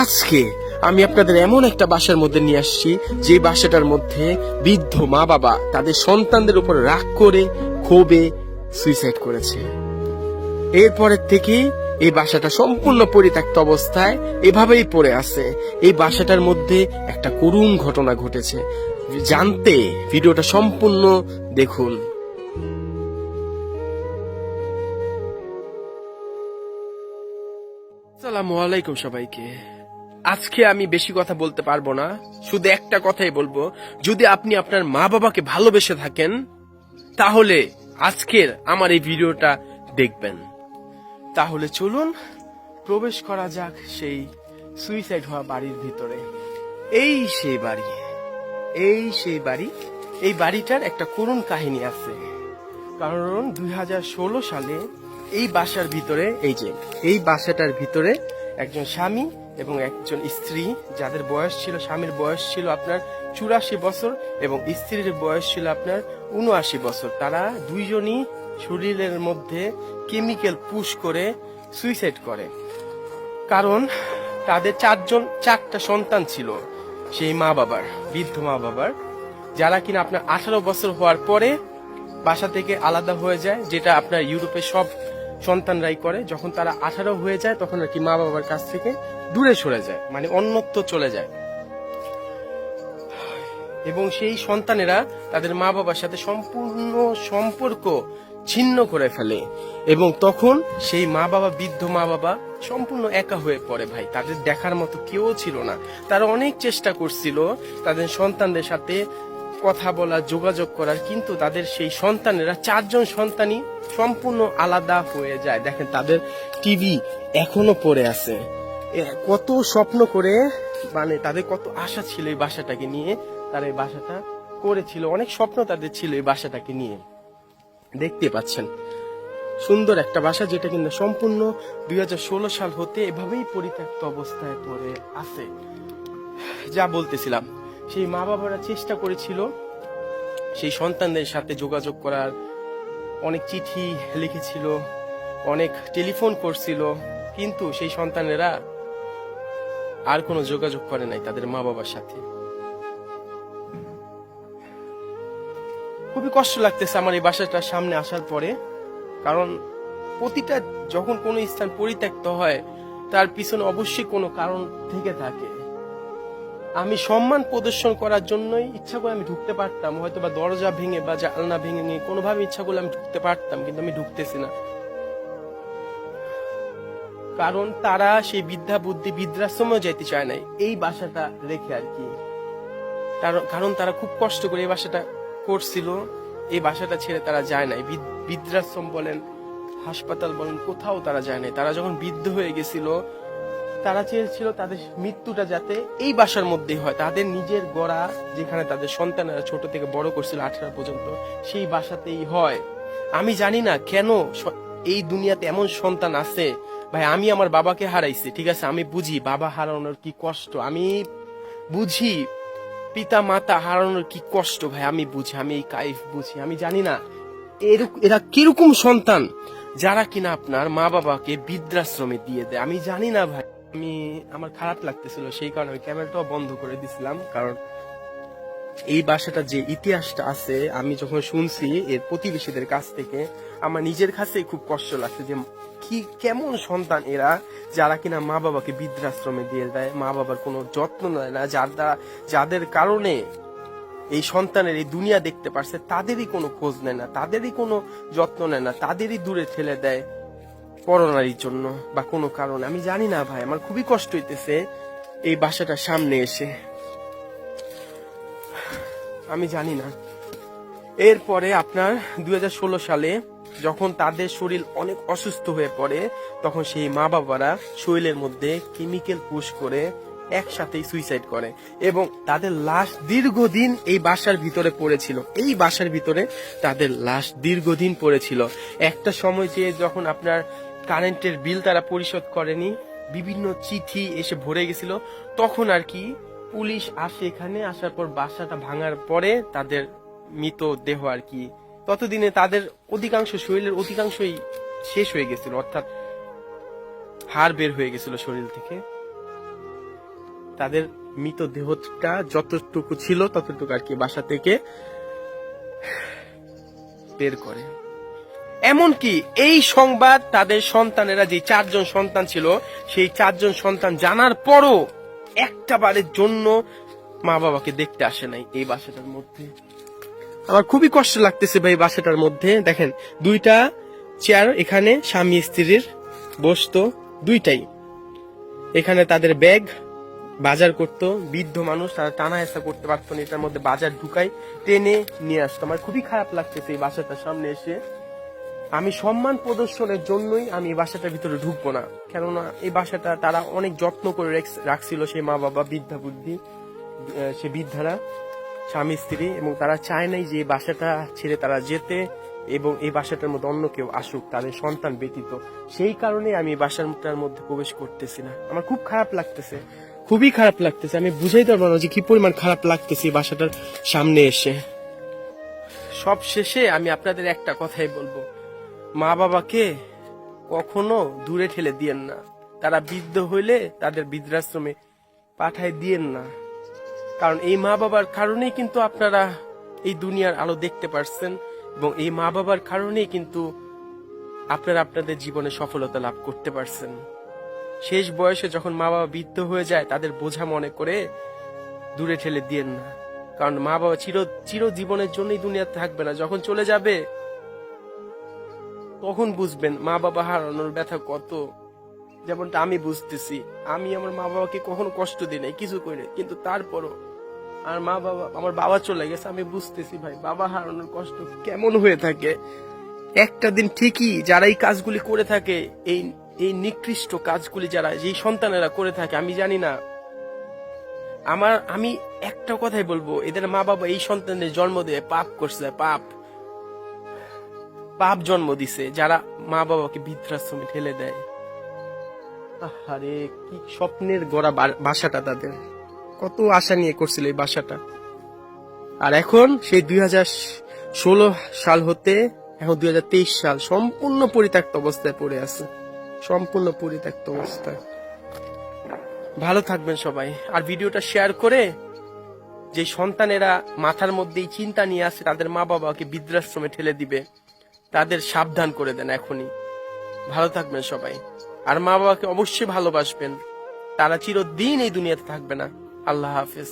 আজকে আমি আপনাদের এমন একটা বাসার মধ্যে নিয়ে আসছি, যে বাসাটার মধ্যে বৃদ্ধ মা বাবা তাদের সন্তানদের উপর রাগ করে, ক্ষোভে সুইসাইড করেছে। এরপরের থেকে এই বাসাটা সম্পূর্ণ পরিত্যক্ত অবস্থায় এভাবেই পড়ে আছে। এই বাসাটার মধ্যে একটা করুণ ঘটনা ঘটেছে। জানতে ভিডিওটা সম্পূর্ণ দেখুন। আসসালামু আলাইকুম সবাইকে। আজকে আমি বেশি কথা বলতে পারব না। শুধু একটা কথাই বলব। যদি আপনি আপনার মা বাবাকে ভালোবেসে থাকেন, তাহলে আজকের আমার এই ভিডিওটা দেখবেন। তাহলে চলুন, প্রবেশ করা যাক সেই সুইসাইড হওয়া বাড়ির ভিতরে। এই সেই বাড়ি, এই সেই বাড়ি, এই বাড়িটার একটা করুণ কাহিনী আছে। কারণ দুই হাজার ষোলো সালে এই বাসার ভিতরে, এই যে, এই বাসাটার ভিতরে একজন স্বামী এবং একজন স্ত্রী, যাদের বয়স ছিল, স্বামীর বয়স ছিল আপনার চুরাশি বছর এবং স্ত্রীর বয়স ছিল আপনার উনআশি বছর। তারা দুইজনই শরীরের মধ্যে কেমিক্যাল পুশ করে সুইসাইড করে। কারণ তাদের চারজন, চারটা সন্তান ছিল, সেই মা বাবার, বৃদ্ধ মা বাবার, যারা কিনা আপনার আঠারো বছর হওয়ার পরে বাসা থেকে আলাদা হয়ে যায়, যেটা আপনার ইউরোপে সব সন্তানরাই করে, যখন তারা আঠারো হয়ে যায়, তখন আর কি মা বাবার কাছ থেকে দূরে সরে যায় মানে অন্যত্র চলে যায়। এবং সেই সন্তানেরা তাদের মা বাবার সাথে সম্পূর্ণ সম্পর্ক ছিন্ন করে ফেলে। এবং তখন সেই মা বাবা, বৃদ্ধ মা বাবা সম্পূর্ণ একা হয়ে পড়ে ভাই। তাদের দেখার মতো কেউ ছিল না। তারা অনেক চেষ্টা করছিল তাদের সন্তানদের সাথে কথা বলা, যোগাযোগ করার, কিন্তু তাদের সেই সন্তানেরা চারজন সন্তানই সম্পূর্ণ আলাদা হয়ে যায়। দেখেন, তাদের টিভি এখনও পড়ে আছে। কত স্বপ্ন করে মানে তাদের কত আশা ছিল এই বাসাটাকে নিয়ে, তারা এই বাসাটা করেছিল। অনেক স্বপ্ন তাদের ছিল এই বাসাটাকে নিয়ে। দেখতে পাচ্ছেন, সুন্দর একটা বাসা, যেটা কিন্তু সম্পূর্ণ দুই হাজার ষোলো সাল হতে এভাবেই পরিত্যক্ত অবস্থায় পড়ে আছে। যা বলতেছিলাম সেই মা বাবারা চেষ্টা করেছিল সেই সন্তানদের সাথে যোগাযোগ করার। অনেক চিঠি লিখেছিল, অনেক টেলিফোন করছিল, কিন্তু সেই সন্তানেরা আর কোনো যোগাযোগ করে নাই তাদের মা বাবার সাথে। খুবই কষ্ট লাগতেছে আমার এই বাসাটার সামনে আসার পরে, কারণ প্রতিটা যখন কোনো স্থান পরিত্যক্ত হয়, তার পিছনে অবশ্যই কোনো কারণ থেকে থাকে। আমি সম্মান প্রদর্শন করার জন্যই ইচ্ছা করে আমি ঢুকতে পারতাম। হয়তো বা দরজা ভেঙে বা জানলা ভেঙে কোনোভাবে ইচ্ছা করলে আমি ঢুকতে পারতাম, কিন্তু আমি ঢুকতেছি না। কারণ তারা সেই বিদ্যা বুদ্ধি বৃদ্ধাশ্রমেও যেতে চায় না এই বাসাটা রেখে আর কি। কারণ তারা খুব কষ্ট করে এই বাসাটা করছিল। এই বাসাটা ছেড়ে তারা যায় নাই। বৃদ- বৃদ্ধাশ্রম বলেন, হাসপাতাল বলেন, কোথাও তারা যায় নাই। তারা যখন বৃদ্ধ হয়ে গেছিল তারা চেয়েছিল তাদের মৃত্যুটা যাতে এই বাসার মধ্যেই হয়। তাদের নিজের গড়া যেখানে তাদের সন্তানেরা ছোট থেকে বড় করছিল আঠারো পর্যন্ত, সেই বাসাতেই হয়। আমি জানি না কেন এই দুনিয়াতে এমন সন্তান আছে, ভাই, আমি আমার বাবাকে হারাইছি, ঠিক আছে? আমি বুঝি বাবা হারানোর কি কষ্ট, আমি বুঝি পিতা মাতা হারানোর কি কষ্ট, ভাই, আমি বুঝি, আমি এই কাইফ বুঝি, আমি জানি না। এরা কীরকম সন্তান যারা কিনা আপনার মা বাবাকে বৃদ্ধাশ্রমে দিয়ে দেয়, আমি জানি না, ভাই। আমি, আমার খারাপ লাগতেছিল, সেই কারণে ক্যামেরাটাও বন্ধ করে দিছিলাম, কারণ এই বাসাটা যে ইতিহাসটা আছে, আমি যখন শুনছি এর প্রতিবেশীদের কাছ থেকে, আমার নিজের কাছেই খুব কষ্ট লাগছে যে কি, কেমন সন্তান এরা, যারা কিনা মা বাবাকে বৃদ্ধাশ্রমে দিয়ে দেয় মা বাবার কোনো যত্ন নেয় না, যার দ্বারা, যাদের কারণে এই সন্তানের এই দুনিয়া দেখতে পারছে, তাদেরই কোনো খোঁজ নেয় না, তাদেরই কোনো যত্ন নেয় না, তাদেরই দূরে ঠেলে দেয়। পরনারীর জন্য বা কোনো কারণে। আমি জানি না ভাই, আমার খুবই কষ্ট হইতেছে এই বাসাটার সামনে এসে। আমি জানি না। এরপরে আপনার দুই সালে যখন তাদের শরীর অনেক অসুস্থ হয়ে পড়ে, তখন সেই মা বাবারা শরীরের মধ্যে কেমিক্যাল পুশ করে একসাথেই সুইসাইড করে এবং তাদের লাশ দীর্ঘদিন এই বাসার ভিতরে পড়েছিল। এই বাসার ভিতরে তাদের লাশ দীর্ঘদিন পড়েছিল। একটা সময় যে যখন আপনার কারেন্টের বিল তারা পরিশোধ করেনি, বিভিন্ন চিঠি এসে ভরে গেছিল। তখন আর কি পুলিশ আসে এখানে, আসার পর বাসাটা ভাঙার পরে তাদের মৃত দেহ আর কি। ততদিনে তাদের অধিকাংশ শরীরের অধিকাংশই শেষ হয়ে গেছিল, অর্থাৎ হাড় বের হয়ে গেছিল শরীর থেকে। তাদের মৃতদেহটা যতটুকু ছিল ততটুকু আর কি বাসা থেকে বের করে। এমনকি এই সংবাদ তাদের সন্তানেরা যে চারজন সন্তান ছিল, সেই চারজন সন্তান জানার পরও একটা বারের জন্য মা বাবাকে দেখতে আসে নাই এই বাসাটার মধ্যে। আমার খুবই কষ্ট লাগতেছে ভাই বাসাটার মধ্যে। দেখেন, দুইটা চেয়ার এখানে স্বামী স্ত্রীর বসতো, দুইটাই। এখানে তাদের ব্যাগ বাজার করতো, বৃদ্ধ মানুষ, তারা টানা হেসা করতে পারতো না, এটার মধ্যে বাজার ঢুকাই টেনে নিয়ে আসতো। আমার খুবই খারাপ লাগতেছে এই বাসাটার সামনে এসে। আমি সম্মান প্রদর্শনের জন্যই আমি এই বাসাটার ভিতরে ঢুকবো না। কেননা এই বাসাটা তারা অনেক যত্ন করে রেখ- রাখছিল সেই মা বাবা, বৃদ্ধা বুদ্ধি সে বৃদ্ধারা, স্বামী, স্ত্রী, এবং তারা চায় নাই যে এই বাসাটা ছেড়ে তারা যেতে এবং এই বাসাটার মধ্যে অন্য কেউ আসুক, তাদের সন্তান ব্যতীত। সেই কারণে আমি এই বাসাটার মধ্যে প্রবেশ করতেছি না। আমার খুব খারাপ লাগতেছে। খুবই খারাপ লাগতেছে। আমি বুঝাইতে পারব না যে কি পরিমাণ খারাপ লাগতেছে এই বাসাটার সামনে এসে। সব শেষে আমি আপনাদের একটা কথাই বলব। মা বাবাকে কখনো দূরে ঠেলে দিয়েন না। তারা বৃদ্ধ হইলে তাদের বৃদ্ধাশ্রমে পাঠায় দিয়েন না। কারণ এই মা বাবার কারণেই কিন্তু আপনারা এই দুনিয়ার আলো দেখতে পারছেন এবং এই মা বাবার কারণেই কিন্তু আপনারা আপনাদের জীবনে সফলতা লাভ করতে পারছেন। শেষ বয়সে যখন মা বাবা বৃদ্ধ হয়ে যায়, তাদের বোঝা মনে করে দূরে ঠেলে দিয়েন না। কারণ মা বাবা চির চির জীবনের জন্যই দুনিয়াতে থাকবে না। যখন চলে যাবে তখন বুঝবেন মা বাবা হারানোর ব্যথা কত? যেমনটা আমি বুঝতেছি। আমি আমার মা বাবাকে কখনো কষ্ট দিই নাই, কিছু করে কিন্তু তারপরও আর মা বাবা আমার বাবা চলে গেছে, আমি বুঝতেছি ভাই, বাবা হারানোর কষ্ট কেমন হয়ে থাকে। একটা দিন ঠিকই যারা এই কাজগুলি করে থাকে, এই এই নিকৃষ্ট কাজগুলি যারা, যেই সন্তানেরা করে থাকে, আমি জানি না। আমার আমি একটা কথাই বলব, এদের মা বাবা এই সন্তানের জন্ম দিয়ে, পাপ করছে, পাপ। পাপ জন্ম দিছে, যারা মা বাবাকে বৃদ্ধাশ্রমে ঠেলে দেয়। আরে কি স্বপ্নের গড়া বাসাটা তাদের। কত আশা নিয়ে করছিল এই বাসাটা। আর এখন সেই দুই ষোলো সাল হতে, এখন দুই হাজার তেইশ সাল, সম্পূর্ণ পরিত্যক্ত অবস্থায় পড়ে আছে। সম্পূর্ণ পরিত্যক্ত অবস্থায়। ভালো থাকবেন সবাই। আর ভিডিওটা শেয়ার করে যে সন্তানেরা মাথার মধ্যে চিন্তা নিয়ে আসে তাদের মা বাবাকে বৃদ্ধাশ্রমে ঠেলে দিবে। তাদের সাবধান করে দেন এখনই। ভালো থাকবেন সবাই। আর মা বাবাকে অবশ্যই ভালোবাসবেন। তারা চিরদিন এই দুনিয়াতে থাকবে না। আল্লাহ হাফেজ।